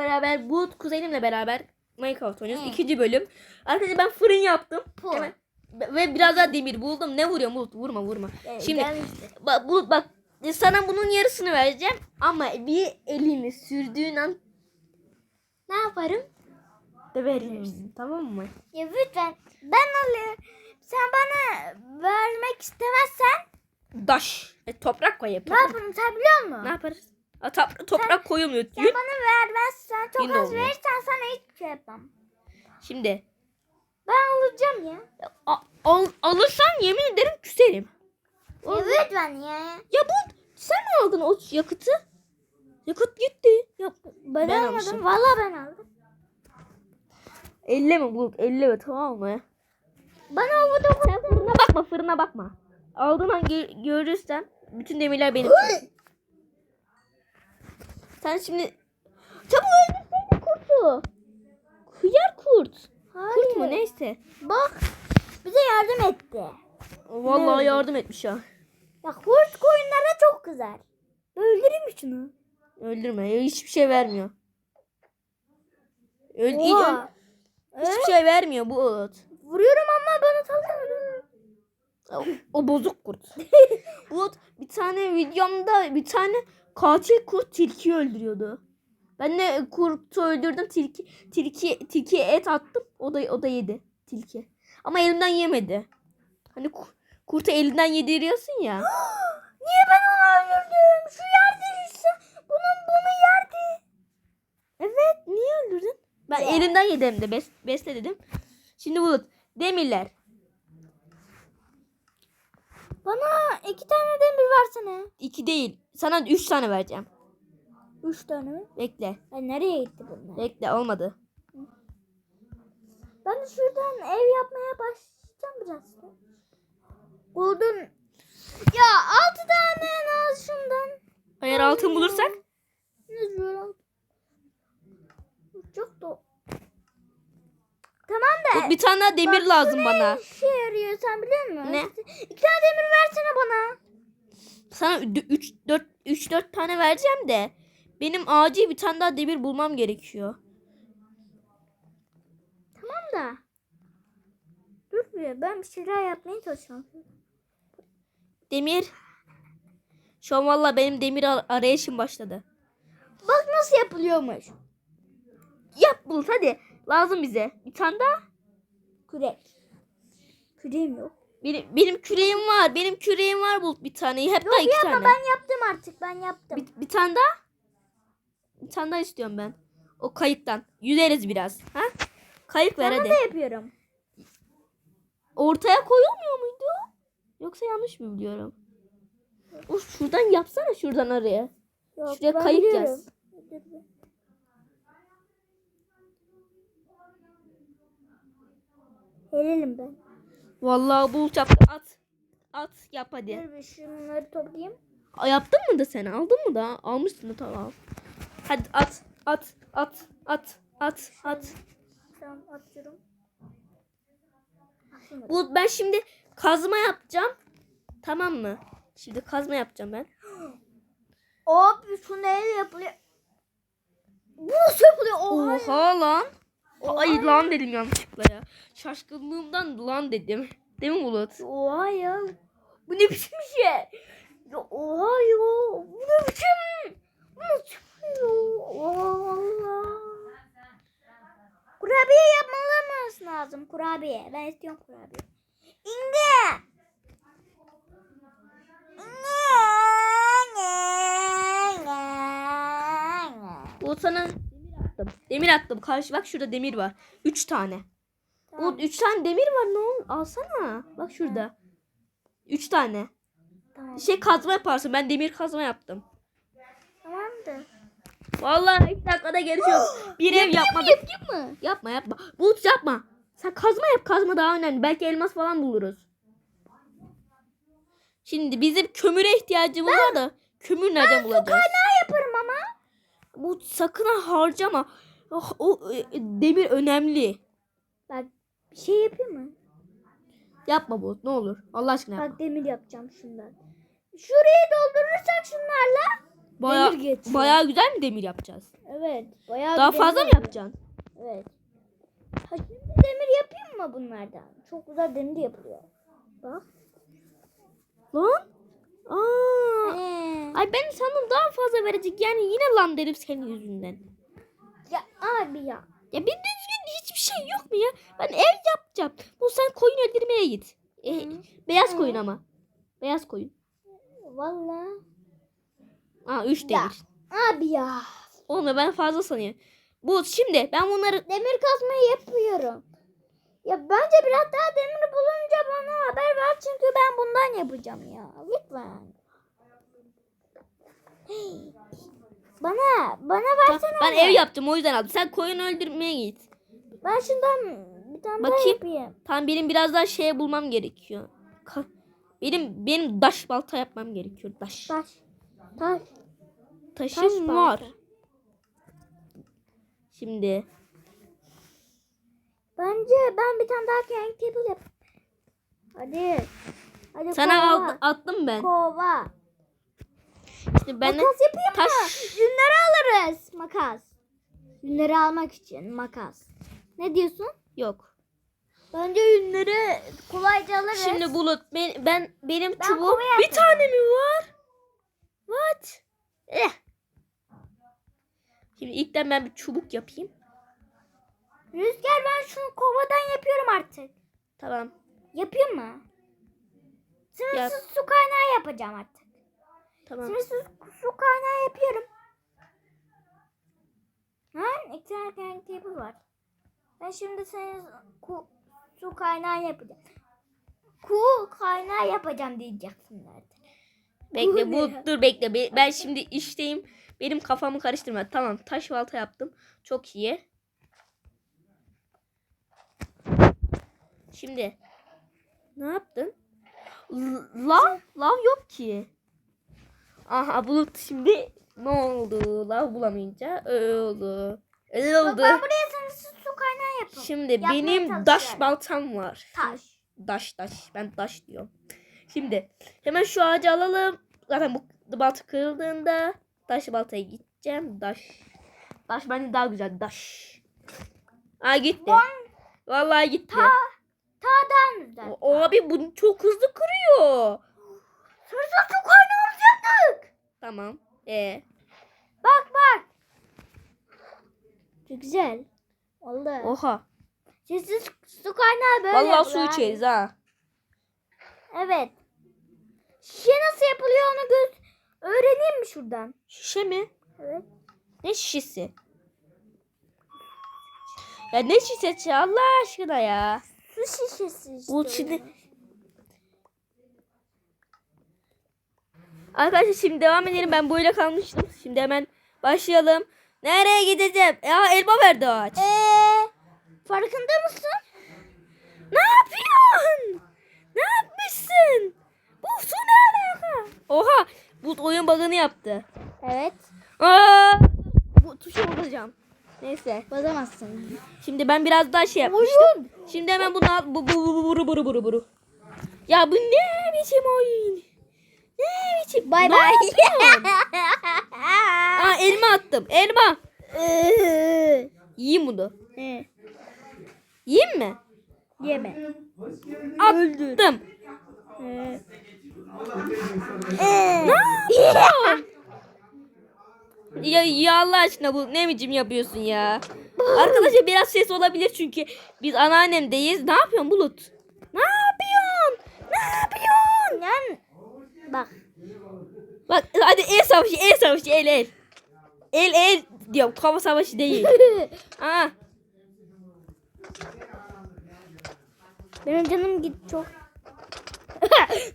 beraber Bulut kuzenimle beraber Minecraft oynuyoruz. Hı. İkinci bölüm. Arkadaşlar ben fırın yaptım. Hemen. Ve biraz daha demir buldum. Ne vuruyor Bulut? Vurma vurma. Evet, Şimdi bak Bulut bak sana bunun yarısını vereceğim ama bir elini sürdüğün an ne yaparım? Döverim. Tamam mı? Ya lütfen ben alayım. Sen bana vermek istemezsen Daş. E, toprak koyayım. ne yaparım sen biliyor musun? Ne yaparız? A, tap- toprak koyulmuyor. Sen Yün. bana vermezsen çok Yün az olmuyor. verirsen sana hiçbir şey yapmam. Şimdi Ben alacağım ya. a- al, alırsan yemin ederim küserim. Ya lütfen ya. Ya bu sen mi aldın o yakıtı? Yakıt gitti. Ya, Ben, Ben almadım. almışım. Valla ben aldım. elle mi bu? Elle mi tamam mı? Bana Sen fırına bakma fırına bakma. Aldığın an gö- görürsen bütün demirler benim. Sen şimdi çabuk öldürseydin kurtu. Hıyar kurt. Kurt mu neyse. Bak bize yardım etti. Vallahi Ne? yardım etmiş ya. Ya kurt koyunlara çok kızar. Öldüreyim mi şunu? Öldürme. Hiçbir şey vermiyor. Öl Oha. hiçbir şey vermiyor bu ot. Vuruyorum ama bana saldırıyor. O, o bozuk kurt. bu ot bir tane videomda bir tane katil kurt tilki öldürüyordu. Ben de kurtu öldürdüm tilki tilki tilkiye et attım. O da o da yedi tilki. Ama elimden yemedi. Hani ku- kurtu elinden yediriyorsun ya. Niye ben onu öldürdüm? Şu yerde düşse bunun bunu yerdi. Evet niye öldürdün? Ben Ya. elimden yedim de bes, besle dedim. Şimdi bulut demirler. Bana iki tane demir versene. İki değil. Sana üç tane vereceğim. Üç tane mi? Bekle. Ay nereye gitti bunlar? Bekle olmadı. Ben de şuradan ev yapmaya başlayacağım biraz. Buldum. Ya altı tane en az şundan. Eğer altın bulursak Ne diyor? Çok da. Tamam da. bir tane daha demir lazım bana. Sen biliyor musun? Ne? İki tane demir versene bana. Sana 3 4 3 4 tane vereceğim de benim acil bir tane daha demir bulmam gerekiyor. Tamam da. Dur bir ben bir şeyler yapmaya çalışıyorum. Demir. Şu an valla benim demir ar- arayışım başladı. Bak nasıl yapılıyormuş. Yap bulut hadi. Lazım bize. Bir tane daha. Kürek. Küreğim yok. Benim, benim küreğim var. Benim küreğim var bulut bir tane. Hep daha iki Yapma tane. ben yaptım artık ben yaptım. Bir, bir tane daha. Bir tane daha istiyorum ben. O kayıktan. Yüzeriz biraz. Ha? Kayık ver Sana hadi. da yapıyorum. Ortaya koyulmuyor muydu? Yoksa yanlış mı biliyorum? O şuradan yapsana şuradan araya. Yok, Şuraya kayık biliyorum. yaz. Helalim ben. Vallahi bulut yaptı. At. At yap hadi. Dur bir şunları toplayayım. A, Yaptın mı da sen? Aldın mı da? Almışsın da tamam. Hadi at. At. At. At. At. At. Tamam atıyorum. Atıyorum. Bulut ben şimdi kazma yapacağım. Tamam mı? Şimdi kazma yapacağım ben. Abi şu neyle yapılıyor? Bu nasıl yapılıyor? Oha. Oha lan. Ay lan dedim yanlışlıkla ya. Şaşkınlığımdan lan dedim. Değil mi Bulut? Oha ya. Bu ne biçim bir şey? Ya oha ya. Bu ne biçim? Bu nasıl yapılıyor? Oha Allah. Kurabiye yapmamız lazım. Kurabiye. Ben istiyorum kurabiye. İnge. Bulut sana attım. Demir attım. Karşı bak şurada demir var. Üç tane. Tamam. Bulut üç tane demir var. Ne oldu? Alsana. Bak şurada. Üç tane. Tamam. Şey kazma yaparsın. Ben demir kazma yaptım. Tamamdır. Vallahi ilk dakikada gelişiyoruz. Bir ev yapmadık. Yapayım mı? Yapma yapma. Bulut yapma. Sen kazma yap. Kazma daha önemli. Belki elmas falan buluruz. Şimdi bizim kömüre ihtiyacımız var da kömür nereden bulacağız? Ama. Bu sakın ha harcama. Oh, o e, demir önemli. Bak bir şey yapayım mı? Yapma bu. Ne olur. Allah aşkına yapma. Bak demir yapacağım şundan. Şurayı doldurursak şunlarla Baya, Demir geçiyor. bayağı güzel mi demir yapacağız? Evet. Bayağı Daha bir demir fazla mı yapacaksın? Evet. Ha, şimdi demir yapayım mı bunlardan? Çok güzel demir yapılıyor. Bak. Lan? Aa. Ee, Ay ben sandım daha fazla verecek. Yani yine lan derim senin yüzünden. ya abi ya. Ya bir düzgün hiçbir şey yok mu ya? Ben ev yapacağım. Bu sen koyun öldürmeye git. E, beyaz Hı. koyun ama. Beyaz koyun. Vallahi. Aa 3 Ya. demir. Abi ya. Onu ben fazla sanıyorum. Bu şimdi ben bunları Demir kazmayı yapıyorum. Ya bence biraz daha demir bulunca bana haber ver çünkü ben bundan yapacağım ya. Lütfen. Hey. Bana, bana versene. ben onu. ev yaptım o yüzden aldım. Sen koyun öldürmeye git. Ben şundan bir tane daha Bakayım. yapayım. Tamam benim biraz daha şey bulmam gerekiyor. Ka- Benim benim daş balta yapmam gerekiyor. Daş. Taş. Taş. Taşım taş var. Şimdi Bence ben bir tane daha kendi table yap. Hadi. Hadi sana kova. attım ben. Kova. İşte ben makas yapayım taş mı? Yünleri alırız. Makas. Yünleri almak için makas. Ne diyorsun? yok. Bence yünleri kolayca alırız. Şimdi bulut ben, ben benim Ben çubuğum bir tane mi var? What? Eh. Şimdi ilkten ben bir çubuk yapayım. Rüzgar ben şunu kovadan yapıyorum artık. Tamam. Yapayım mı? Sınırsız Yap. su kaynağı yapacağım artık. Tamam. Sınırsız su kaynağı yapıyorum. Ha? Kendi table var. Ben şimdi senin ku, su kaynağı yapacağım. Ku kaynağı yapacağım diyeceksin nerede? Bekle Bu dur bekle. Be- Ben şimdi işteyim. Benim kafamı karıştırma. Tamam taş balta yaptım. Çok iyi. Şimdi ne yaptın? Lav lav yok ki. Aha bulut şimdi ne oldu? Lav bulamayınca oldu. Öyle oldu. ben buraya sınırsız su kaynağı yapayım. Şimdi Yapmaya benim daş baltam var. Taş. Daş daş. Ben daş diyorum. Şimdi hemen şu ağacı alalım. Zaten bu balta kırıldığında taş baltaya gideceğim. Daş. Daş bence daha güzel. Daş. Aa gitti. Vallahi gitti. Güzel. O, abi bunu çok hızlı kırıyor. Sınırsız su kaynağımızı yaptık. Tamam. E Bak bak. Çok güzel. Oldu. oha. Sessiz su kaynağı böyle Vallahi su yapılır. içeriz ha. Evet. Şişe nasıl yapılıyor onu göz öğreneyim mi şuradan? Şişe mi? Evet. Ne şişesi? Ya ne şişesi Allah aşkına ya. Su şişesi işte. Bu şimdi Arkadaşlar şimdi devam edelim. Ben böyle kalmıştım. Şimdi hemen başlayalım. Nereye gideceğim? Ya elma verdi ağaç. Eee farkında mısın? Ne yapıyorsun? Ne yapmışsın? Bu su ne alaka? Oha. Bu oyun bug'ını yaptı. Evet. Aa! Bu tuşa basacağım. Neyse. Bazamazsın. Şimdi ben biraz daha şey yapmıştım. Şimdi hemen bunu al. Bu bu bu bu buru buru buru. Ya bu ne biçim oyun? Ne biçim? Bay Ne bay. yapıyorsun? Aa elma attım. Elma. Eee. Yiyeyim bunu. Ee, Yiyeyim mi? Yeme. Attım. Ee. Ya, ya Allah aşkına bu ne biçim yapıyorsun ya? Arkadaşlar biraz ses olabilir çünkü biz anneannemdeyiz. Ne yapıyorsun Bulut? Ne yapıyorsun? Ne yapıyorsun? Yani bak. Bak hadi el savaşı el savaşı el el. El el diyorum kafa savaşı değil. Aa, Benim canım git çok.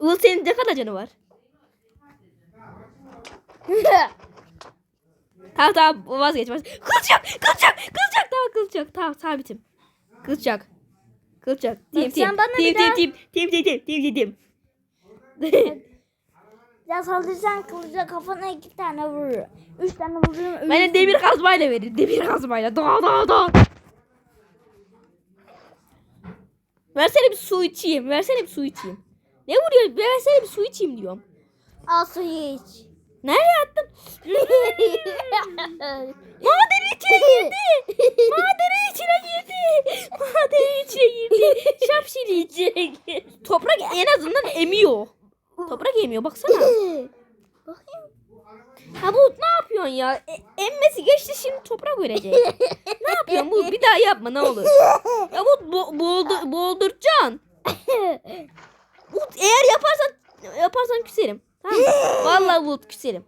Bulut senin ne kadar canı var? Tamam tamam vazgeç vazgeç. Kılacak kılacak kılacak tamam kılacak tamam sabitim. Kılacak. Kılacak. Tim tim tim tim tim tim tim tim tim tim tim. ya saldırırsan kılıca kafana iki tane vurur. Üç tane vururum. Bana demir kazmayla verin. Demir kazmayla. Da da da. Versene bir su içeyim. Versene bir su içeyim. Ne vuruyor? Versene bir su içeyim diyorum. Al suyu iç. Nereye attın? Madenin içine girdi. Madenin içine girdi. Madenin içine girdi. Şapşili içine girdi. Toprak en azından emiyor. Toprak emiyor baksana. Bakayım. Ha bu ne yapıyorsun ya? E- emmesi geçti şimdi toprak ölecek. ne yapıyorsun bu? Bir daha yapma ne olur. Ya bu bo boğuldur boğulduracaksın. Bu eğer yaparsan yaparsan küserim. Tamam mı? Vallahi bu küserim.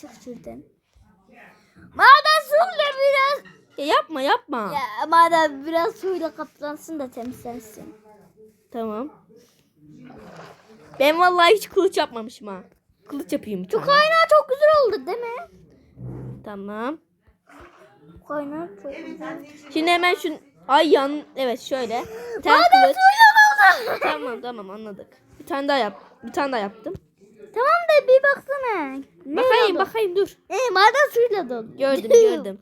Çık şuradan. Madem suyla biraz. Ya yapma yapma. Ya madem biraz suyla kaplansın da temizlensin. Tamam. Ben vallahi hiç kılıç yapmamışım ha. Kılıç yapayım Şu kaynağı çok güzel oldu değil mi? Tamam. Kaynağı çok güzel. Şimdi hemen şu ay yan evet şöyle. Bir tane kılıç. Tamam tamam anladık. Bir tane daha yap. Bir tane daha yaptım. Tamam da bir baksana. Ne bakayım oldu? bakayım dur. E maden suyla doldu. Gördüm gördüm.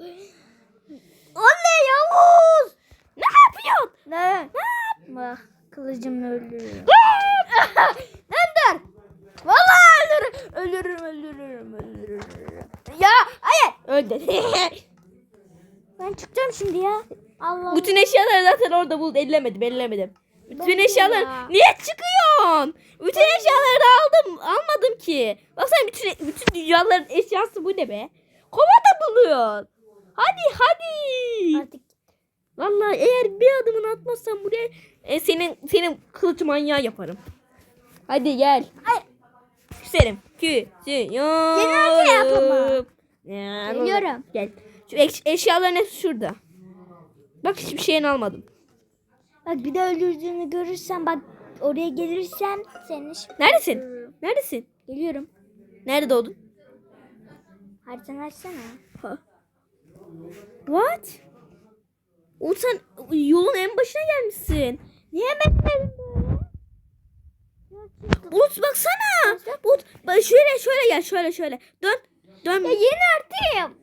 Oley Yavuz. Ne yapıyorsun? Ne? Bak kılıcımla öldürürüm. Önder. Vallahi öldürürüm. Öldürürüm öldürürüm öldürürüm. Ya hayır. Öldü. Ben çıkacağım şimdi ya. Allah. Bütün eşyaları zaten orada buldu. Ellemedim ellemedim. Bütün de eşyalar ya. niye çıkıyorsun? Bütün eşyaları aldım. Almadım ki. Baksana bütün bütün dünyaların eşyası bu ne be? Kova da buluyorsun. Hadi hadi. Artık Vallahi eğer bir adımını atmazsan buraya e, senin senin kılıç manyağı yaparım. Hadi gel. Ay. Küserim. Küsüyorum. Genelde yapama. Ya, Geliyorum. Gel. Şu eş- eşyaların hepsi şurada. Bak hiçbir şeyini almadım. Bak bir de öldürdüğünü görürsen bak oraya gelirsen seni Neredesin? Neredesin? Geliyorum. Nerede doğdun? Haritanı açsana. What? Oğlum sen yolun en başına gelmişsin. Niye bekledin böyle? Bulut baksana. Bulut bak şöyle şöyle gel şöyle şöyle. Dön. Dön. Ya yeni artık.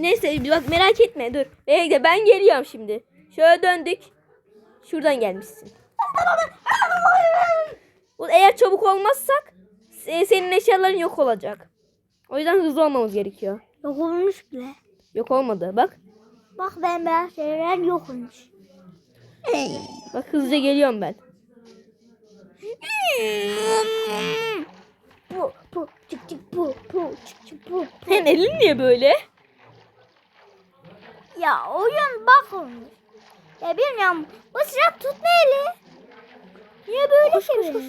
Neyse bak merak etme dur. Bekle ben geliyorum şimdi. Şöyle döndük. Şuradan gelmişsin. Bu eğer çabuk olmazsak e, senin eşyaların yok olacak. O yüzden hızlı olmamız gerekiyor. Yok olmuş bile. Yok olmadı bak. Bak ben beyaz şeyler yok olmuş. Bak hızlıca geliyorum ben. Bu, bu, çık çık bu, bu, çık çık bu. Senin elin niye böyle? Ya oyun bak olmuş. Ya bilmiyorum. Bu silah tutma eli. Niye böyle koş, koş, koş.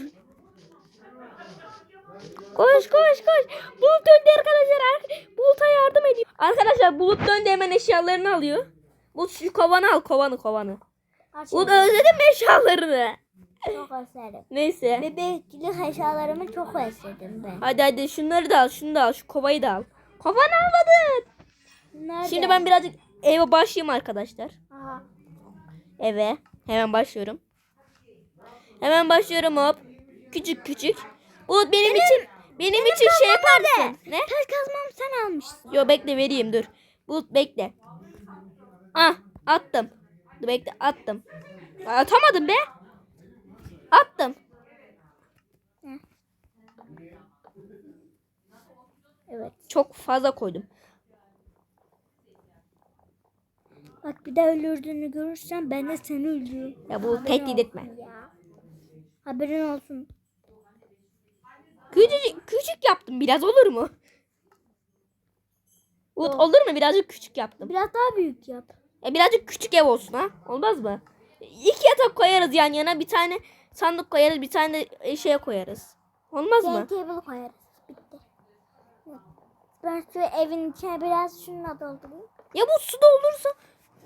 Koş koş koş. Bulut döndü arkadaşlar. Ar- Bulut'a yardım ediyor. Arkadaşlar Bulut döndü hemen eşyalarını alıyor. Bulut şu kovanı al kovanı kovanı. Bulut özledim eşyalarını. Çok özledim. Neyse. Bebeklik eşyalarımı çok özledim ben. Hadi hadi şunları da al şunu da al şu kovayı da al. Kovanı almadın. Nerede? Şimdi ben birazcık eve başlayayım arkadaşlar. Aha. Eve. Hemen başlıyorum. Hemen başlıyorum hop. Küçük küçük. Bulut benim, için benim, için şey yapar mısın? Ne? Taş kazmamı sen almışsın. Yo bekle vereyim dur. Bulut bekle. Ah attım. Dur bekle attım. Atamadım be. Attım. Evet. Çok fazla koydum. Bak bir de öldürdüğünü görürsen ben de seni öldürürüm. Ya bu Haberin tehdit etme. Ya. Haberin olsun. Küçücük, küçük yaptım biraz olur mu? Yok. olur mu? Birazcık küçük yaptım. Biraz daha büyük yap. E birazcık küçük ev olsun ha. Olmaz mı? İki yatak koyarız yan yana. Bir tane sandık koyarız. Bir tane şeye koyarız. Olmaz Game mı? table koyarız. Bitti. Ben şu evin içine biraz şununla doldurayım. Ya bu su doldursa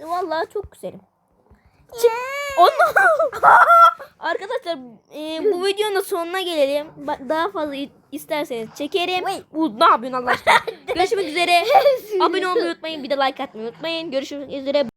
vallahi çok güzelim. Çık. Arkadaşlar e, bu videonun da sonuna gelelim. Ba- Daha fazla i- isterseniz çekerim. Wait. Bu ne yapıyorsun Allah aşkına? Görüşmek üzere. Abone olmayı unutmayın. Bir de like atmayı unutmayın. Görüşmek üzere.